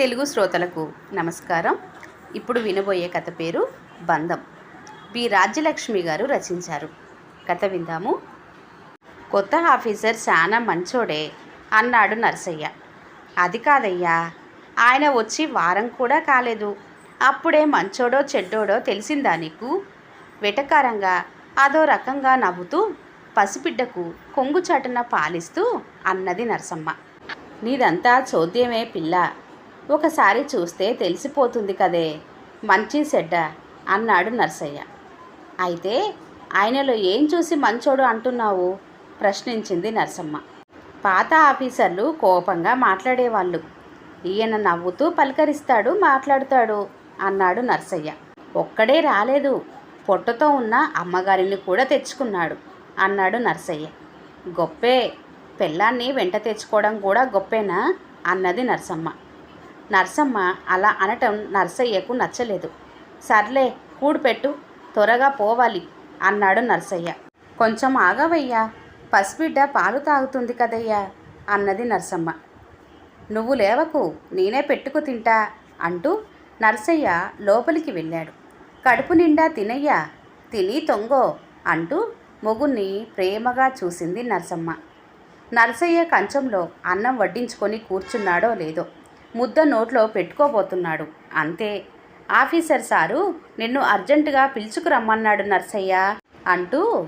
తెలుగు శ్రోతలకు నమస్కారం. ఇప్పుడు వినబోయే కథ పేరు బంధం. బి. రాజ్యలక్ష్మి గారు రచించారు. కథ విందాము. కొత్త ఆఫీసర్ చాలా మంచోడే అన్నాడు నర్సయ్య. అది కాదయ్యా ఆయన వచ్చి వారం కూడా కాలేదు. అప్పుడే మంచోడో చెడ్డోడో తెలిసిందా నీకు? వెటకారంగా అదో రకంగా నవ్వుతూ పసిబిడ్డకు కొంగు చాటున పాలిస్తూ అన్నది నరసమ్మ. నీదంతా చోద్యమే పిల్ల. ఒకసారి చూస్తే తెలిసిపోతుంది కదే. మంచి చెడ్డ అన్నాడు నర్సయ్య. అయితే ఆయనలో ఏం చూసి మంచోడు అంటున్నావు? ప్రశ్నించింది నరసమ్మ. పాత ఆఫీసర్లు కోపంగా మాట్లాడేవాళ్ళు. ఈయన నవ్వుతూ పలకరిస్తాడు మాట్లాడుతాడు అన్నాడు నర్సయ్య. ఒక్కడే రాలేదు. పొట్టతో ఉన్న అమ్మగారిని కూడా తెచ్చుకున్నాడు అన్నాడు నర్సయ్య. గొప్పే. పెళ్ళాన్ని వెంట తెచ్చుకోవడం కూడా గొప్పేనా? అన్నది నర్సమ్మ. నర్సమ్మ అలా అనటం నర్సయ్యకు నచ్చలేదు. సర్లే కూడుపెట్టు త్వరగా పోవాలి అన్నాడు నర్సయ్య. కొంచెం ఆగవయ్యా పసిబిడ్డ పాలు తాగుతుంది కదయ్యా అన్నది నర్సమ్మ. నువ్వు లేవకు నేనే పెట్టుకు తింటా అంటూ నర్సయ్య లోపలికి వెళ్ళాడు. కడుపు నిండా తినయ్యా తిని తొంగో అంటూ మొగుణ్ణి ప్రేమగా చూసింది నర్సమ్మ. నర్సయ్య కంచంలో అన్నం వడ్డించుకొని కూర్చున్నాడో లేదో ముద్ద నోట్లో పెట్టుకోబోతున్నాడు. అంతే. ఆఫీసర్ సారు నిన్ను అర్జెంటుగా పిలుచుకురమ్మన్నాడు నర్సయ్య అంటూ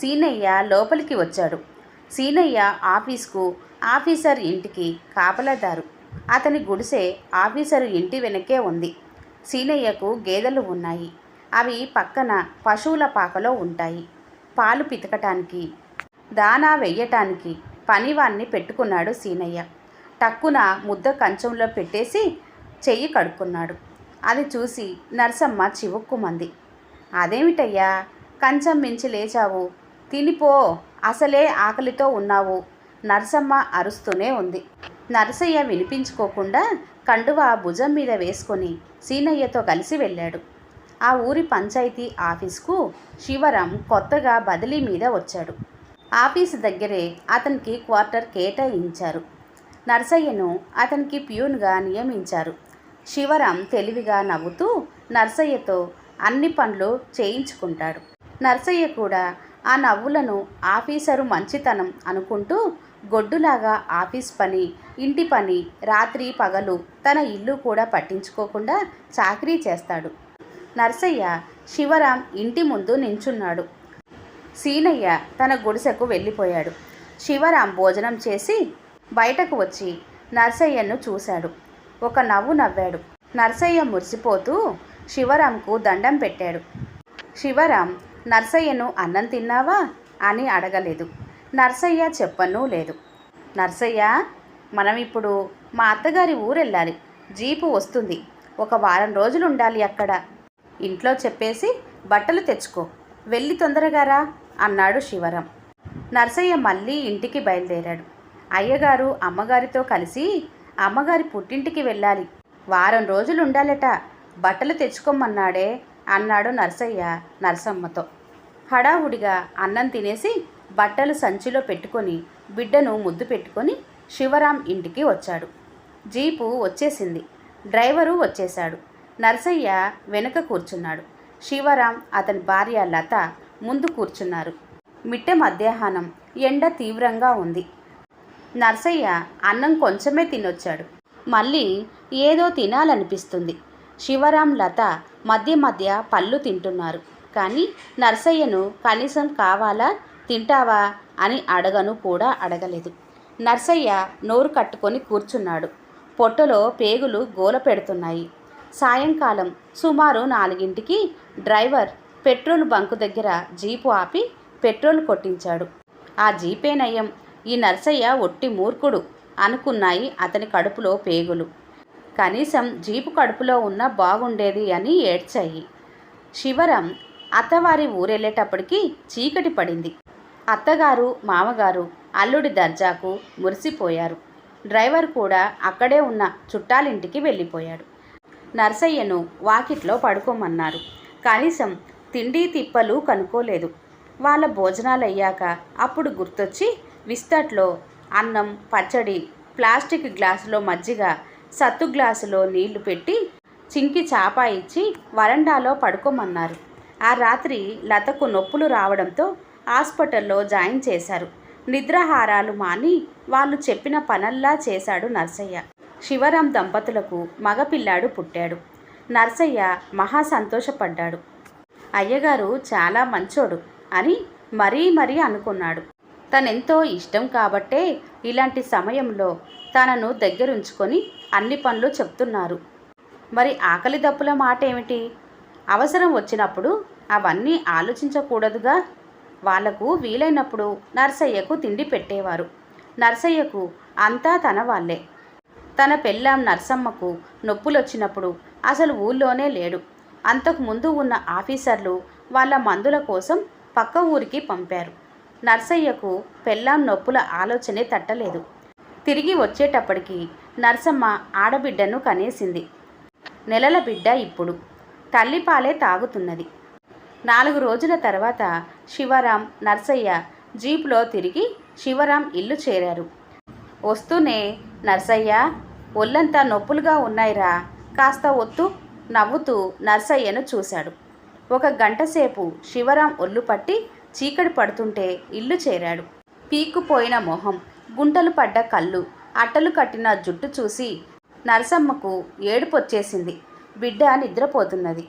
సీనయ్య లోపలికి వచ్చాడు. సీనయ్య ఆఫీస్కు ఆఫీసర్ ఇంటికి కాపలాదారు. అతని గుడిసె ఆఫీసరు ఇంటి వెనకే ఉంది. సీనయ్యకు గేదెలు ఉన్నాయి. అవి పక్కన పశువుల పాకలో ఉంటాయి. పాలు పితకటానికి దానా వెయ్యటానికి పనివాణ్ణి పెట్టుకున్నాడు సీనయ్య. టక్కున ముద్ద కంచంలో పెట్టేసి చెయ్యి కడుక్కున్నాడు. అది చూసి నర్సమ్మ చివుక్కుమంది. అదేమిటయ్యా? కంచం మించి లేచావు. తినిపో. అసలే ఆకలితో ఉన్నావు. నర్సమ్మ అరుస్తూనే ఉంది. నరసయ్య వినిపించుకోకుండా కండువ భుజం మీద వేసుకొని సీనయ్యతో కలిసి వెళ్ళాడు. ఆ ఊరి పంచాయతీ ఆఫీస్కు శివరం కొత్తగా బదిలీ మీద వచ్చాడు. ఆఫీసు దగ్గరే అతనికి క్వార్టర్ కేటాయించారు. నర్సయ్యను అతనికి ప్యూన్గా నియమించారు. శివరాం తెలివిగా నవ్వుతూ నర్సయ్యతో అన్ని పనులు చేయించుకుంటాడు. నర్సయ్య కూడా ఆ నవ్వులను ఆఫీసరు మంచితనం అనుకుంటూ గొడ్డులాగా ఆఫీస్ పని ఇంటి పని రాత్రి పగలు తన ఇల్లు కూడా పట్టించుకోకుండా చాకరీ చేస్తాడు. నర్సయ్య శివరాం ఇంటి ముందు నించున్నాడు. సీనయ్య తన గుడిసెకు వెళ్ళిపోయాడు. శివరాం భోజనం చేసి బయటకు వచ్చి నర్సయ్యను చూశాడు. ఒక నవ్వు నవ్వాడు. నర్సయ్య మురిసిపోతూ శివరాంకు దండం పెట్టాడు. శివరాం నర్సయ్యను అన్నం తిన్నావా? అని అడగలేదు. నర్సయ్య చెప్పను లేదు. నర్సయ్య మనం ఇప్పుడు మా అత్తగారి ఊరెళ్ళాలి. జీపు వస్తుంది. ఒక వారం రోజులు ఉండాలి అక్కడ. ఇంట్లో చెప్పేసి బట్టలు తెచ్చుకో. వెళ్ళి తొందరగా రా అన్నాడు శివరాం నర్సయ్య మళ్ళీ ఇంటికి బయలుదేరాడు. అయ్యగారు అమ్మగారితో కలిసి అమ్మగారి పుట్టింటికి వెళ్ళాలి. వారం రోజులు ఉండాలట బట్టలు తెచ్చుకోమన్నాడే అన్నాడు నర్సయ్య నరసమ్మతో. హడావుడిగా అన్నం తినేసి బట్టలు సంచిలో పెట్టుకొని బిడ్డను ముద్దు పెట్టుకొని శివరాం ఇంటికి వచ్చాడు. జీపు వచ్చేసింది. డ్రైవరు వచ్చేశాడు. నర్సయ్య వెనుక కూర్చున్నాడు. శివరాం అతని భార్య లత ముందు కూర్చున్నారు. మిట్ట మధ్యాహ్నం. ఎండ తీవ్రంగా ఉంది. నర్సయ్య అన్నం కొంచెమే తినొచ్చాడు. మళ్ళీ ఏదో తినాలనిపిస్తుంది. శివరాం లత మధ్య మధ్య పళ్ళు తింటున్నారు. కానీ నర్సయ్యను కనీసం కావాలా తింటావా అని అడగను కూడా అడగలేదు. నర్సయ్య నోరు కట్టుకొని కూర్చున్నాడు. పొట్టలో పేగులు గోల పెడుతున్నాయి. సాయంకాలం సుమారు నాలుగింటికి డ్రైవర్ పెట్రోల్ బంకు దగ్గర జీపు ఆపి పెట్రోల్ కొట్టించాడు. ఆ జీపే నయం. ఈ నర్సయ్య ఒట్టి మూర్ఖుడు అనుకున్నాయి అతని కడుపులో పేగులు. కనీసం జీపు కడుపులో ఉన్న బాగుండేది అని ఏడ్చాయి. శివరం అత్తవారి ఊరెళ్ళేటప్పటికి చీకటి పడింది. అత్తగారు మామగారు అల్లుడి దర్జాకు మురిసిపోయారు. డ్రైవర్ కూడా అక్కడే ఉన్న చుట్టాలింటికి వెళ్ళిపోయాడు. నర్సయ్యను వాకిట్లో పడుకోమన్నారు. కనీసం తిండి తిప్పలు కనుక్కోలేదు. వాళ్ళ భోజనాలు అయ్యాక అప్పుడు గుర్తొచ్చి విస్తట్లో అన్నం పచ్చడి ప్లాస్టిక్ గ్లాసులో మజ్జిగ సత్తు గ్లాసులో నీళ్ళు పెట్టి చింకి చాప ఇచ్చి వరండాలో పడుకోమన్నారు. ఆ రాత్రి లతకు నొప్పులు రావడంతో హాస్పిటల్లో జాయిన్ చేశారు. నిద్రాహారాలు మాని వాళ్ళు చెప్పిన పనల్లా చేశాడు నర్సయ్య. శివరాం దంపతులకు మగపిల్లాడు పుట్టాడు. నర్సయ్య మహా సంతోషపడ్డాడు. అయ్యగారు చాలా మంచోడు అని మరీ మరీ అనుకున్నాడు. తనెంతో ఇష్టం కాబట్టే ఇలాంటి సమయంలో తనను దగ్గరుంచుకొని అన్ని పనులు చెప్తున్నారు. మరి ఆకలి దప్పుల మాట ఏమిటి అవసరం వచ్చినప్పుడు అవన్నీ ఆలోచించకూడదుగా? వాళ్ళకు వీలైనప్పుడు నర్సయ్యకు తిండి పెట్టేవారు. నర్సయ్యకు అంతా తన వాళ్ళే తన పెళ్ళాం నర్సమ్మకు నొప్పులొచ్చినప్పుడు అసలు ఊళ్ళోనే లేడు. అంతకు ముందు ఉన్న ఆఫీసర్లు వాళ్ళ మందుల కోసం పక్క ఊరికి పంపారు. నర్సయ్యకు పెళ్ళాం నొప్పుల ఆలోచనే తట్టలేదు. తిరిగి వచ్చేటప్పటికి నర్సమ్మ ఆడబిడ్డను కనేసింది. నెలల బిడ్డ ఇప్పుడు. తల్లిపాలే తాగుతున్నది. నాలుగు రోజుల తర్వాత శివరాం నర్సయ్య జీపులో తిరిగి శివరాం ఇల్లు చేరారు. వస్తూనే నర్సయ్య ఒళ్ళంతా నొప్పులుగా ఉన్నాయిరా. కాస్త ఒత్తు నవ్వుతూ నర్సయ్యను చూశాడు. ఒక గంటసేపు శివరాం ఒళ్ళు పట్టి చీకటి పడుతుంటే ఇల్లు చేరాడు. పీక్కుపోయిన మొహం గుంటలు పడ్డ కళ్ళు అట్టలు కట్టిన జుట్టు చూసి నరసమ్మకు ఏడుపొచ్చేసింది బిడ్డ నిద్రపోతున్నది.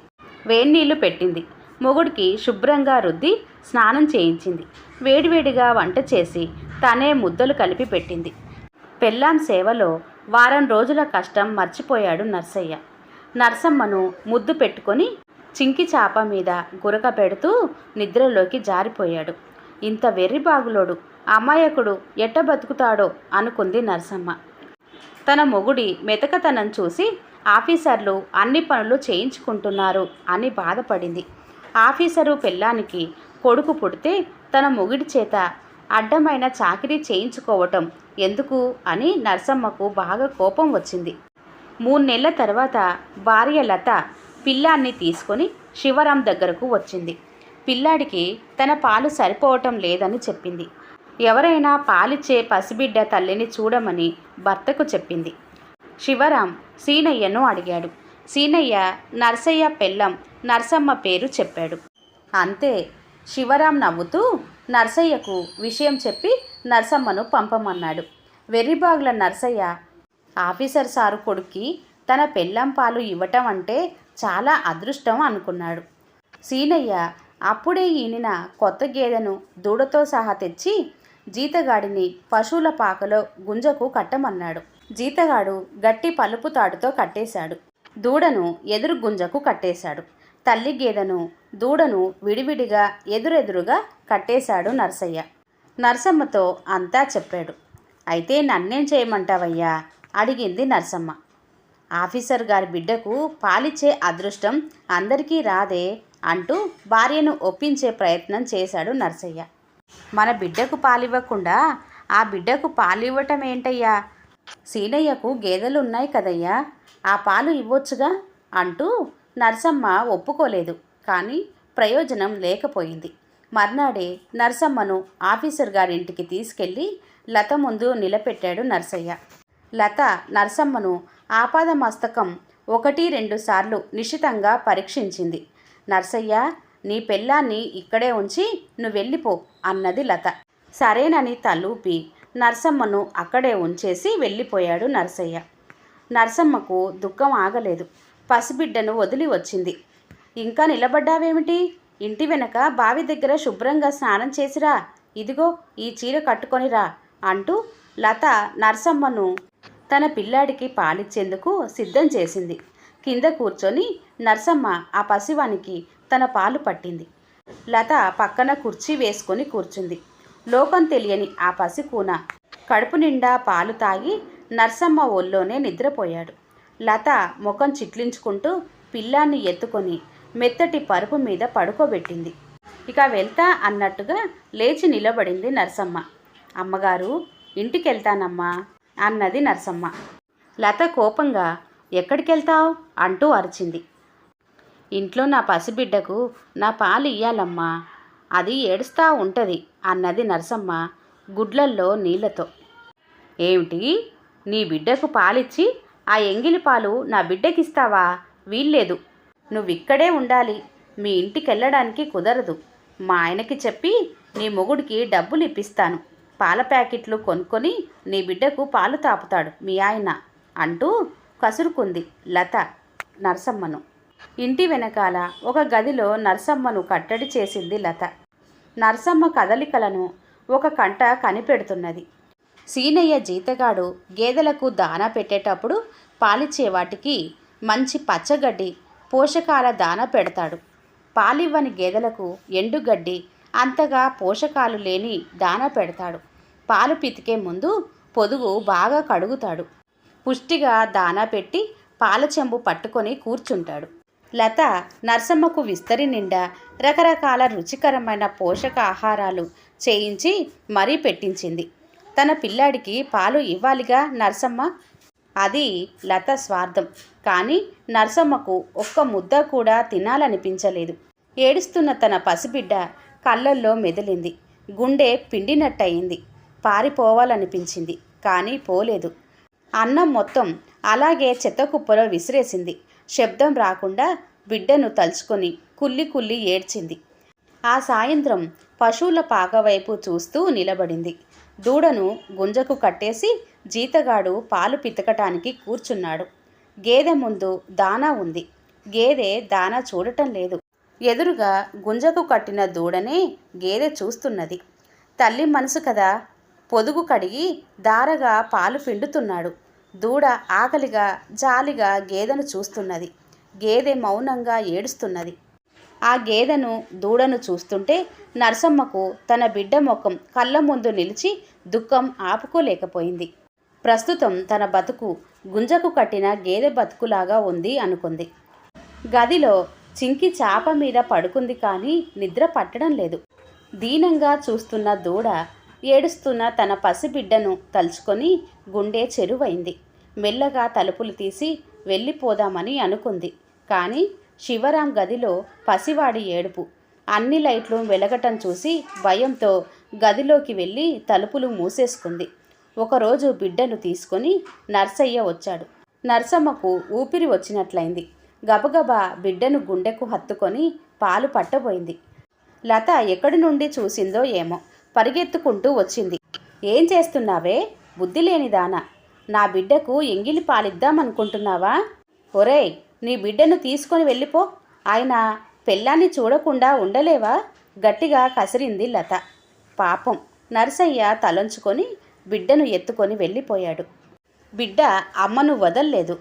వేడినీళ్ళు పెట్టింది. మొగుడికి శుభ్రంగా రుద్ది స్నానం చేయించింది. వేడివేడిగా వంట చేసి తనే ముద్దలు కలిపి పెట్టింది. పెళ్ళాం సేవలో వారం రోజుల కష్టం మర్చిపోయాడు నర్సయ్య. నర్సమ్మను ముద్దు పెట్టుకొని చింకి చాప మీద గురక పెడుతూ నిద్రలోకి జారిపోయాడు. ఇంత వెర్రి బాగులోడు అమాయకుడు ఎట్ట బతుకుతాడో అనుకుంది నరసమ్మ. తన మొగుడి మెతకతనం చూసి ఆఫీసర్లు అన్ని పనులు చేయించుకుంటున్నారు అని బాధపడింది. ఆఫీసరు పెళ్ళానికి కొడుకు పుడితే తన మొగుడి చేత అడ్డమైన చాకిరీ చేయించుకోవటం ఎందుకు అని నరసమ్మకు బాగా కోపం వచ్చింది. మూడు నెలల తర్వాత భార్య లత పిల్లాన్ని తీసుకొని శివరాం దగ్గరకు వచ్చింది. పిల్లాడికి తన పాలు సరిపోవటం లేదని చెప్పింది. ఎవరైనా పాలిచ్చే పసిబిడ్డ తల్లిని చూడమని భర్తకు చెప్పింది. శివరాం సీనయ్యను అడిగాడు. సీనయ్య నర్సయ్య పెళ్ళం నర్సమ్మ పేరు చెప్పాడు. అంతే. శివరాం నవ్వుతూ నర్సయ్యకు విషయం చెప్పి నర్సమ్మను పంపమన్నాడు. వెర్రిబాగుల నర్సయ్య ఆఫీసర్ సారు కొడుక్కి తన పెళ్ళం పాలు ఇవ్వటం అంటే చాలా అదృష్టం అనుకున్నాడు. సీనయ్య అప్పుడే ఈనిన కొత్త గేదెను దూడతో సహా తెచ్చి జీతగాడిని పశువుల పాకలో గుంజకు కట్టమన్నాడు. జీతగాడు గట్టి పలుపు తాడుతో కట్టేశాడు. దూడను ఎదురు గుంజకు కట్టేశాడు. తల్లి గేదెను దూడను విడివిడిగా ఎదురెదురుగా కట్టేశాడు నర్సయ్య. నర్సమ్మతో అంతా చెప్పాడు. అయితే నన్నేం చేయమంటావయ్యా? అడిగింది నర్సమ్మ. ఆఫీసర్ గారి బిడ్డకు పాలిచ్చే అదృష్టం అందరికీ రాదే అంటూ భార్యను ఒప్పించే ప్రయత్నం చేశాడు నర్సయ్య. మన బిడ్డకు పాలివ్వకుండా ఆ బిడ్డకు పాలివ్వటం ఏంటయ్యా? సీనయ్యకు గేదెలు ఉన్నాయి కదయ్యా ఆ పాలు ఇవ్వొచ్చుగా అంటూ నర్సమ్మ ఒప్పుకోలేదు. కానీ ప్రయోజనం లేకపోయింది. మర్నాడే నర్సమ్మను ఆఫీసర్ గారింటికి తీసుకెళ్ళి లత ముందు నిలబెట్టాడు నర్సయ్య. లత నర్సమ్మను ఆపాద మస్తకం ఒకటి రెండు సార్లు నిశితంగా పరీక్షించింది. నర్సయ్య నీ పెళ్ళాన్ని ఇక్కడే ఉంచి నువ్వు వెళ్ళిపో అన్నది లత. సరేనని తలూపి నర్సమ్మను అక్కడే ఉంచేసి వెళ్ళిపోయాడు నర్సయ్య. నర్సమ్మకు దుఃఖం ఆగలేదు. పసిబిడ్డను వదిలి వచ్చింది. ఇంకా నిలబడ్డావేమిటి? ఇంటి వెనక బావి దగ్గర శుభ్రంగా స్నానం చేసిరా. ఇదిగో ఈ చీర కట్టుకొనిరా అంటూ లత నర్సమ్మను తన పిల్లాడికి పాలిచ్చేందుకు సిద్ధం చేసింది. కింద కూర్చొని నర్సమ్మ ఆ పసివానికి తన పాలు పట్టింది. లత పక్కన కుర్చీ వేసుకొని కూర్చుంది. లోకం తెలియని ఆ పసికూన కడుపు నిండా పాలు తాగి నర్సమ్మ ఒళ్ళోనే నిద్రపోయాడు. లత ముఖం చిట్లించుకుంటూ పిల్లాన్ని ఎత్తుకొని మెత్తటి పరుపు మీద పడుకోబెట్టింది. ఇక వెళ్తా అన్నట్టుగా లేచి నిలబడింది నర్సమ్మ. అమ్మగారు ఇంటికెళ్తానమ్మా. అన్నది నర్సమ్మ. లత కోపంగా ఎక్కడికెళ్తావు? అంటూ అరిచింది. ఇంట్లో నా పసిబిడ్డకు నా పాలు ఇయ్యాలమ్మా అది ఏడుస్తా ఉంటుంది అన్నది నరసమ్మ గుడ్లల్లో నీళ్ళతో ఏమిటి? నీ బిడ్డకు పాలిచ్చి ఆ ఎంగిలి పాలు నా బిడ్డకిస్తావా? వీల్లేదు. నువ్విక్కడే ఉండాలి. మీ ఇంటికి వెళ్ళడానికి కుదరదు. మా ఆయనకి చెప్పి నీ మొగుడికి డబ్బులు ఇప్పిస్తాను పాల ప్యాకెట్లు కొనుక్కొని నీ బిడ్డకు పాలు తాపుతాడు మీ ఆయన అంటూ కసురుకుంది లత నరసమ్మను. ఇంటి వెనకాల ఒక గదిలో నరసమ్మను కట్టడి చేసింది లత. నరసమ్మ కదలికలను ఒక కంట కనిపెడుతున్నది. సీనయ్య జీతగాడు గేదెలకు దానా పెట్టేటప్పుడు పాలిచ్చే వాటికి మంచి పచ్చగడ్డి పోషకాల దాన పెడతాడు. పాలివ్వని గేదెలకు ఎండుగడ్డి అంతగా పోషకాలు లేని దానా పెడతాడు. పాలు పితికే ముందు పొదుగు బాగా కడుగుతాడు. పుష్టిగా దానా పెట్టి పాల చెంబు పట్టుకొని కూర్చుంటాడు. లత నర్సమ్మకు విస్తరి నిండా రకరకాల రుచికరమైన పోషక ఆహారాలు చేయించి మరీ పెట్టించింది. తన పిల్లాడికి పాలు ఇవ్వాలిగా నర్సమ్మ? అది లత స్వార్థం. కానీ నర్సమ్మకు ఒక్క ముద్ద కూడా తినాలనిపించలేదు. ఏడుస్తున్న తన పసిబిడ్డ కళ్ళల్లో మెదిలింది. గుండె పిండినట్టయింది. పారిపోవాలనిపించింది. కానీ పోలేదు. అన్నం మొత్తం అలాగే చెత్తకుప్పలో విసిరేసింది. శబ్దం రాకుండా బిడ్డను తలుచుకొని కుల్లి కుల్లి ఏడ్చింది. ఆ సాయంత్రం పశువుల పాక వైపు చూస్తూ నిలబడింది. దూడను గుంజకు కట్టేసి జీతగాడు పాలు పితకటానికి కూర్చున్నాడు. గేదె ముందు దానా ఉంది. గేదె దానా చూడటం లేదు. ఎదురుగా గుంజకు కట్టిన దూడనే గేదె చూస్తున్నది. తల్లి మనసు కదా. పొదుగు కడిగి దారగా పాలు పిండుతున్నాడు. దూడ ఆకలిగా జాలిగా గేదెను చూస్తున్నది. గేదె మౌనంగా ఏడుస్తున్నది. ఆ గేదెను దూడను చూస్తుంటే నరసమ్మకు తన బిడ్డ ముఖం కళ్ళ ముందు నిలిచి దుఃఖం ఆపుకోలేకపోయింది. ప్రస్తుతం తన బతుకు గుంజకు కట్టిన గేదె బతుకులాగా ఉంది అనుకుంది. గదిలో చింకి చాప మీద పడుకుంది కానీ నిద్ర పట్టడం లేదు. దీనంగా చూస్తున్న దూడ ఏడుస్తున్న తన పసిబిడ్డను తలుచుకొని గుండె చెరువైంది. మెల్లగా తలుపులు తీసి వెళ్ళిపోదామని అనుకుంది. కానీ శివరాం గదిలో పసివాడి ఏడుపు అన్ని లైట్లు వెలగటం చూసి భయంతో గదిలోకి వెళ్ళి తలుపులు మూసేసుకుంది. ఒకరోజు బిడ్డను తీసుకొని నర్సయ్య వచ్చాడు. నర్సమ్మకు ఊపిరి వచ్చినట్లయింది. గబగబా బిడ్డను గుండెకు హత్తుకొని పాలు పట్టబోయింది. లత ఎక్కడి నుండి చూసిందో ఏమో పరిగెత్తుకుంటూ వచ్చింది. ఏం చేస్తున్నావే? బుద్ధి లేనిదానా నా బిడ్డకు ఎంగిలి పాలిద్దామనుకుంటున్నావా? ఒరేయ్ నీ బిడ్డను తీసుకొని వెళ్ళిపో. ఆయన పెళ్ళాన్ని చూడకుండా ఉండలేవా? గట్టిగా కసిరింది లత. పాపం నరసయ్య తలంచుకొని బిడ్డను ఎత్తుకొని వెళ్ళిపోయాడు. బిడ్డ అమ్మను వదల్లేదు.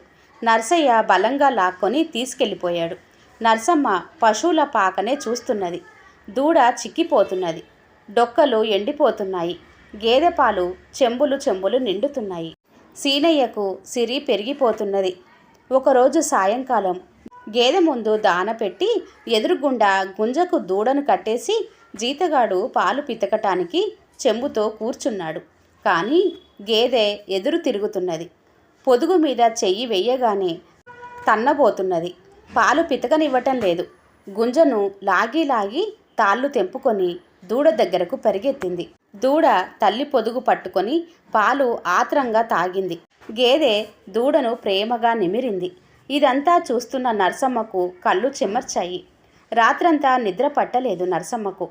నర్సయ్య బలంగా లాక్కొని తీసుకెళ్ళిపోయాడు. నర్సమ్మ పశువుల పాకనే చూస్తున్నది. దూడ చిక్కిపోతున్నది. డొక్కలు ఎండిపోతున్నాయి. గేదె పాలు చెంబులు చెంబులు నిండుతున్నాయి. సీనయ్యకు సిరి పెరిగిపోతున్నది. ఒకరోజు సాయంకాలం గేదె ముందు దాన పెట్టి ఎదురుగుండా గుంజకు దూడను కట్టేసి జీతగాడు పాలు పితకటానికి చెంబుతో కూర్చున్నాడు. కానీ గేదె ఎదురు తిరుగుతున్నది. పొదుగు మీద చెయ్యి వెయ్యగానే తన్నబోతున్నది. పాలు పితకనివ్వటం లేదు. గుంజను లాగి లాగి తాళ్ళు తెంపుకొని దూడ దగ్గరకు పరిగెత్తింది. దూడ తల్లి పొదుగు పట్టుకొని పాలు ఆత్రంగా తాగింది. గేదె దూడను ప్రేమగా నిమిరింది. ఇదంతా చూస్తున్న నర్సమ్మకు కళ్ళు చెమర్చాయి. రాత్రంతా నిద్ర పట్టలేదు నర్సమ్మకు.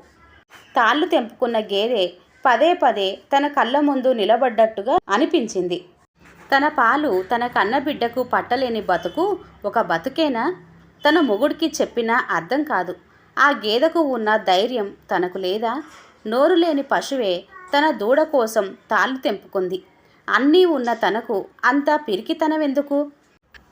తాళ్ళు తెంపుకున్న గేదె పదే పదే తన కళ్ళ ముందు నిలబడ్డట్టుగా అనిపించింది. తన పాలు తన కన్నబిడ్డకు పట్టలేని బతుకు ఒక బతుకేనా? తన మొగుడికి చెప్పినా అర్థం కాదు. ఆ గేదెకు ఉన్న ధైర్యం తనకు లేదా? నోరు లేని పశువే తన దూడ కోసం తాళ్ళు తెంపుకుంది. అన్నీ ఉన్న తనకు అంత పిరికితనమెందుకు?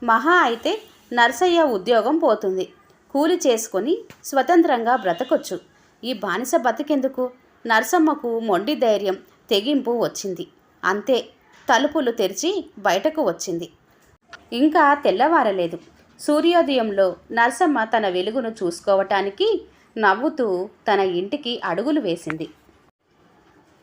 మహా అయితే నర్సయ్య ఉద్యోగం పోతుంది. కూలి చేసుకొని స్వతంత్రంగా బ్రతకొచ్చు. ఈ బానిస బతికెందుకు? నర్సమ్మకు మొండి ధైర్యం తెగింపు వచ్చింది. అంతే. తలుపులు తెరిచి బయటకు వచ్చింది. ఇంకా తెల్లవారలేదు. సూర్యోదయంలో నర్సమ్మ తన వెలుగును చూసుకోవటానికి నవ్వుతూ తన ఇంటికి అడుగులు వేసింది.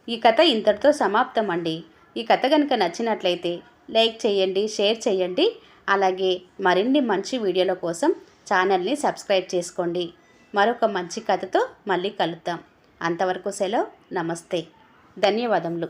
ఈ కథ ఇంతటితో సమాప్తం అండి ఈ కథ కనుక నచ్చినట్లయితే లైక్ చేయండి షేర్ చేయండి. అలాగే మరిన్ని మంచి వీడియోల కోసం ఛానల్ని సబ్స్క్రైబ్ చేసుకోండి. మరొక మంచి కథతో మళ్ళీ కలుద్దాం. అంతవరకు సెలవు. నమస్తే. ధన్యవాదములు.